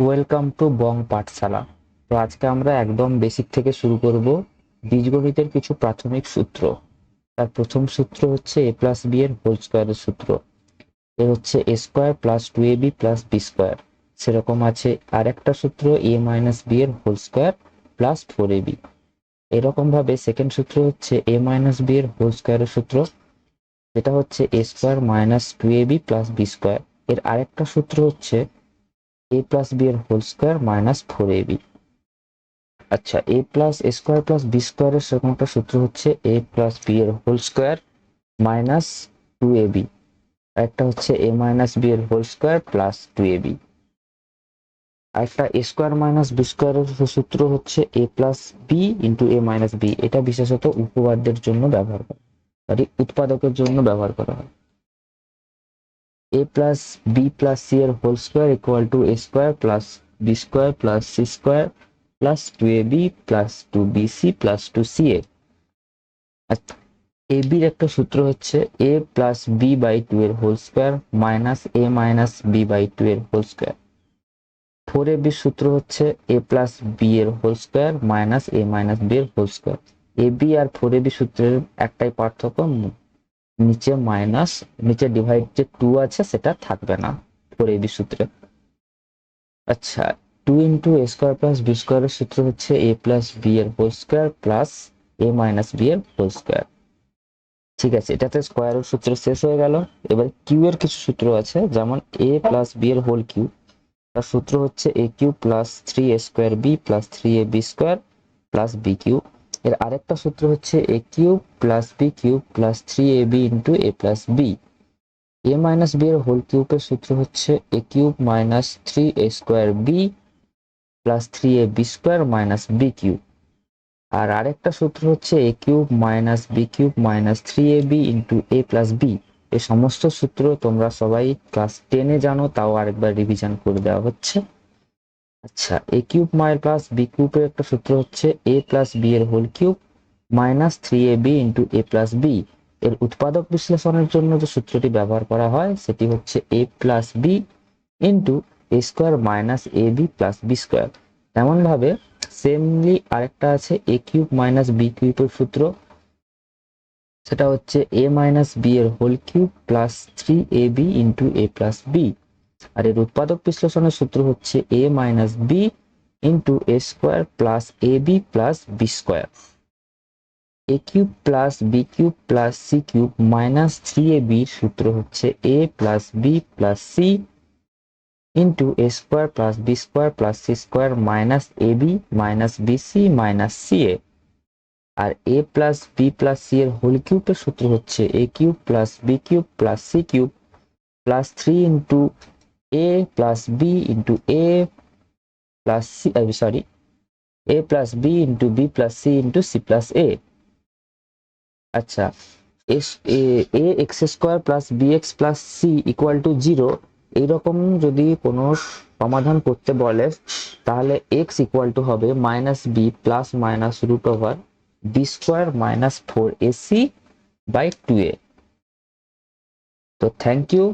Welcome to বং পাঠশালা তো আজকে আমরা একদম বেসিক থেকে শুরু করব বীজগণিতের কিছু প্রাথমিক সূত্র। তার প্রথম সূত্র হচ্ছে এ প্লাস বি এর হোল স্কোয়ারের সূত্র। এ হচ্ছে A square plus two A B plus B square সেরকম আছে আর একটা সূত্র এ মাইনাস বি এর whole square plus four A B এরকম ভাবে সেকেন্ড সূত্র হচ্ছে এ মাইনাস বি এর হোল স্কোয়ারের সূত্র। যেটা হচ্ছে A square minus two A B plus B square এর আরেকটা সূত্র হচ্ছে এ প্লাস বি এর whole square minus four A B আচ্ছা A plus A square plus B স্কোয়ারের সেরকম একটা সূত্র হচ্ছে এ প্লাস বি এর whole square minus two A B একটা হচ্ছে এ মাইনাস বি এর whole square plus two A B একটা এ স্কোয়ার মাইনাস বি স্কোয়ারের সূত্র হচ্ছে A plus B into A minus B এটা বিশেষত উপবাদ্যের জন্য ব্যবহার করা সরি, উৎপাদকের জন্য ব্যবহার করা হয়। A plus, b plus c এর whole square equal to a square plus B square plus C square plus two A B plus two B C plus two C A A বির একটা সূত্র হচ্ছে A plus B by two এর whole square minus A minus B by two এর whole square four এ বির সূত্র হচ্ছে এ plus B এর whole square minus A minus B এর হোল স্কোয়ার এ বি আর ফোর এ বি সূত্রের একটাই পার্থক্য নিচে মাইনাস নিচে ডিভাইড যে টু আছে সেটা থাকবে না এবি সূত্রে। আচ্ছা two into A square plus B স্কোয়ারের সূত্র হচ্ছে এ প্লাস বি এর whole square plus A minus B এর হোল স্কোয়ার ঠিক আছে, এটাতে স্কোয়ারের সূত্র শেষ হয়ে গেল। এবার কিউ এর কিছু সূত্র আছে, যেমন এ প্লাস বি এর হোল কিউ তার সূত্র হচ্ছে A cube plus three A square B plus three A B square plus B cube এর আরেকটা সূত্র হচ্ছে A cube plus B cube plus three A B into A plus B A minus B এর whole কিউবের সূত্র হচ্ছে A cube minus three A square B plus three A B square minus B cube. আর আরেকটা সূত্র হচ্ছে A cube minus B cube minus three A B into A plus B এই সমস্ত সূত্র তোমরা সবাই ক্লাস টেনে জানো, তাও আরেকবার রিভিশন করে দেওয়া হচ্ছে। আচ্ছা A cube my plus B কিউবের একটা সূত্র হচ্ছে এ প্লাস বি এর whole cube minus three A B into A plus B এর উৎপাদক বিশ্লেষণের জন্য যে সূত্রটি ব্যবহার করা হয়, সেটি হচ্ছে A plus B into A square minus A B plus B square তেমন ভাবে সেমলি আরেকটা আছে এ কিউব মাইনাস বি কিউবের সূত্র। সেটা হচ্ছে এ মাইনাস বি এর whole cube plus three A B into A plus B আর এর উৎপাদক বিশ্লেষণের সূত্র হচ্ছে A minus B into A square plus A B plus B square A cube plus B cube plus C cube minus three A বির সূত্র হচ্ছে A plus B plus C into A square plus B square plus C square minus A B minus B C minus C A R A plus B plus C এর whole কিউবের সূত্র হচ্ছে A cube plus B cube plus C cube plus three into a plus b into a plus c uh, sorry a plus b into b plus c into c plus a. আচ্ছা as A X square plus B X plus C equal to zero এইরকম যদি কোনো সমাধান করতে বলে তাহলে x equal to হবে minus B plus minus root over B square minus four A C by two A. তো থ্যাংক ইউ।